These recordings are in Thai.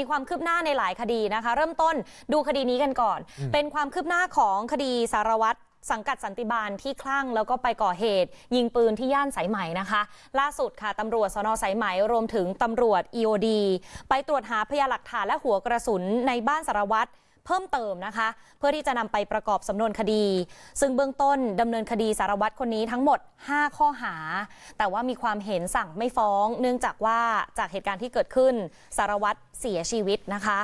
มีความคืบหน้าในหลายคดีนะคะ เริ่มต้นดูคดีนี้กันก่อน เป็นความคืบหน้าของคดีสารวัตรสังกัดสันติบาลที่คลั่งแล้วก็ไปก่อเหตุ ยิงปืนที่ย่านสายไหมนะคะ ล่าสุดค่ะตำรวจสนสายไหมรวมถึงตำรวจ EOD ไปตรวจหาพยานหลักฐานและหัวกระสุนในบ้านสารวัตร เพิ่มเติมนะคะ เพื่อที่จะนำไปประกอบสำนวนคดี ซึ่งเบื้องต้นดำเนินคดีสารวัตรคนนี้ทั้งหมด 5 ข้อหา แต่ว่ามีความเห็นสั่งไม่ฟ้อง เนื่องจากว่าจากเหตุการณ์ที่เกิดขึ้นสารวัตรเสียชีวิตนะคะ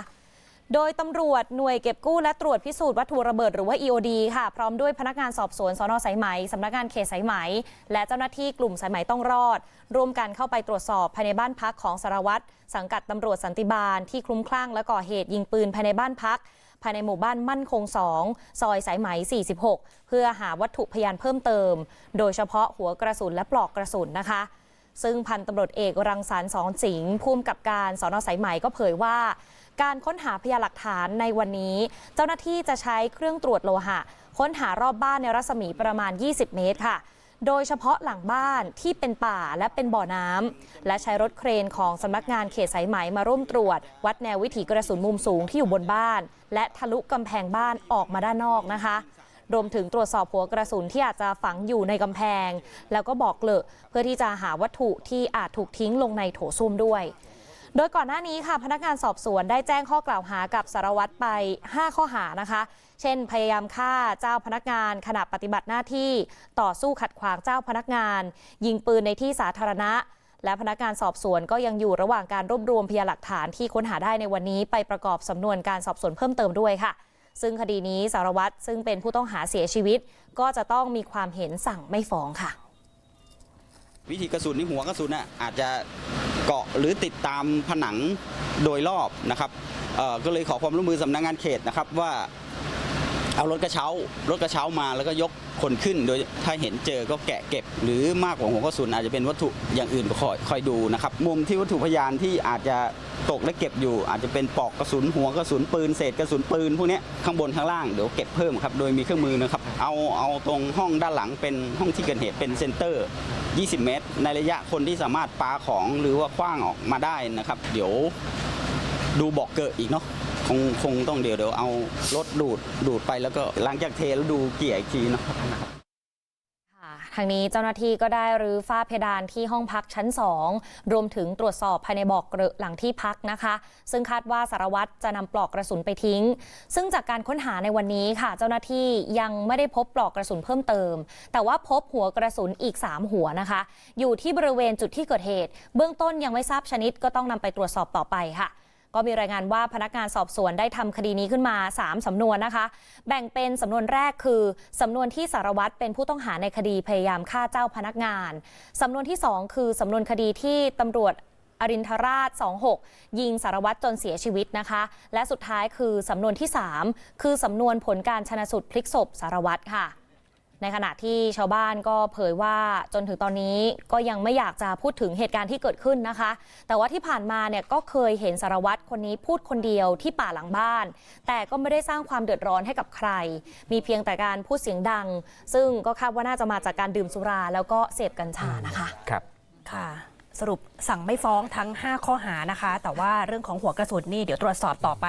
โดยตำรวจหน่วยเก็บกู้และตรวจพิสูจน์วัตถุระเบิดหรือว่า EOD ค่ะ พร้อมด้วยพนักงานสอบสวนสนสายไหมสำนักงานเขตสายไหม และเจ้าหน้าที่กลุ่มสายไหมต้องรอด ร่วมกันเข้าไปตรวจสอบภายในบ้านพักของสารวัตรสังกัดตำรวจสันติบาลที่คลุ้มคลั่งและก่อเหตุยิงปืนภายในบ้านพักายในหมู่บ้านมั่นคง 2 ซอยสายไหม 46 เพื่อหาวัตถุพยานเพิ่มเติม โดยเฉพาะหัวกระสุนและปลอกกระสุนนะคะ ซึ่งพันตำรวจเอกรังสรรค์สอนสิงห์ผู้กำกับการสอนอสายไหมก็เผยว่าการค้นหาพยานหลักฐานในวันนี้ เจ้าหน้าที่จะใช้เครื่องตรวจโลหะ ค้นหารอบบ้านในรัศมีประมาณ 20 เมตรค่ะ โดยเฉพาะหลังบ้านที่เป็นป่าและเป็นบ่อน้ำและใช้รถเครนของสำนักงานเขตสายไหมมาร่วมตรวจ วัดแนววิถีกระสุนมุมสูงที่อยู่บนบ้าน และทะลุกำแพงบ้านออกมาด้านนอกนะคะรวมถึงตรวจสอบหัวกระสุนที่อาจจะฝังอยู่ในกำแพง แล้วก็บอกเลอะเพื่อที่จะหาวัตถุที่อาจถูกทิ้งลงในโถส้วมด้วย โดยก่อนหน้านี้ค่ะพนักงานสอบสวนได้แจ้งข้อกล่าวหากับสารวัตรไป 5 ข้อหานะคะ เช่น พยายามฆ่าเจ้าพนักงานขณะปฏิบัติหน้าที่ ต่อสู้ขัดขวางเจ้าพนักงาน ยิงปืนในที่สาธารณะ และพนักงานสอบสวนก็ยังอยู่ระหว่างการรวบรวมพยานหลักฐานที่ค้นหาได้ในวันนี้ไปประกอบสำนวนการสอบสวนเพิ่มเติมด้วยค่ะ ซึ่งคดีนี้สารวัตรซึ่งเป็นผู้ต้องหาเสียชีวิต ก็จะต้องมีความเห็นสั่งไม่ฟ้องค่ะ วิธีกระสุนที่หัวกระสุนน่ะอาจจะเกาะหรือติดตามผนังโดยรอบนะครับเอ่อก็เลยขอความร่วมมือสำนักงานเขตนะครับว่าเอารถกระเช้ารถกระเช้ามาแล้วก็ยก คนขึ้น โดยถ้าเห็นเจอก็แกะเก็บ หรือมากกว่าหัวกระสุนอาจจะเป็นวัตถุอย่างอื่นก็คอยคอยดูนะครับมุมที่วัตถุพยานที่อาจจะตกและเก็บอยู่ อาจจะเป็นปลอกกระสุนหัวกระสุนปืนเศษกระสุนปืนพวกนี้ข้างบนข้างล่างเดี๋ยวเก็บเพิ่มครับโดยมีเครื่องมือนะครับเอาเอาตรงห้องด้านหลังเป็นห้องที่เกิดเหตุเป็นเซ็นเตอร์ 20 เมตร ในระยะคนที่สามารถปาของหรือว่าคว้างออกมาได้นะครับ เดี๋ยวดูบอกเกิดอีกเนาะ คงคงต้องเดี๋ยวเดี๋ยวเอารถดูดดูดไปแล้วก็หลังจากเทแล้วดูเกี่ยอีกทีเนาะค่ะทางนี้เจ้าหน้าที่ก็ได้รื้อฝ้าเพดานที่ห้องพักชั้น 2 รวมถึงตรวจสอบภายในบอกเกลอหลังที่พักนะคะ ซึ่งคาดว่าสารวัตรจะนำปลอกกระสุนไปทิ้ง ซึ่งจากการค้นหาในวันนี้ค่ะ เจ้าหน้าที่ยังไม่ได้พบปลอกกระสุนเพิ่มเติม แต่ว่าพบหัวกระสุนอีก 3 หัวนะคะ อยู่ที่บริเวณจุดที่เกิดเหตุ เบื้องต้นยังไม่ทราบชนิดก็ต้องนำไปตรวจสอบต่อไปค่ะ ก็มีรายงานว่าพนักงานสอบสวนได้ทำคดีนี้ขึ้นมา 3สำนวนนะคะ แบ่งเป็นสำนวนแรกคือสำนวนที่สารวัตรเป็นผู้ต้องหาในคดีพยายามฆ่าเจ้าพนักงานสำนวนที่ 2 คือสำนวนคดีที่ตำรวจอรินทราช 26 ยิงสารวัตรจนเสียชีวิตนะคะ และสุดท้ายคือสำนวนที่ 3 คือสำนวนผลการชนะสูตรพลิกศพสารวัตรค่ะ ในขณะที่ชาวบ้านก็เผยว่าจนถึงตอนนี้ก็ยังไม่อยากจะพูดถึงเหตุการณ์ที่เกิดขึ้นนะคะ แต่ว่าที่ผ่านมาเนี่ยก็เคยเห็นสารวัตรคนนี้พูดคนเดียวที่ป่าหลังบ้าน แต่ก็ไม่ได้สร้างความเดือดร้อนให้กับใคร มีเพียงแต่การพูดเสียงดัง ซึ่งก็คาดว่าน่าจะมาจากการดื่มสุรา แล้วก็เสพกัญชานะคะครับค่ะสรุปสั่งไม่ฟ้องทั้ง 5 ข้อหานะคะ แต่ว่าเรื่องของหัวกระสุนนี่เดี๋ยวตรวจสอบต่อไป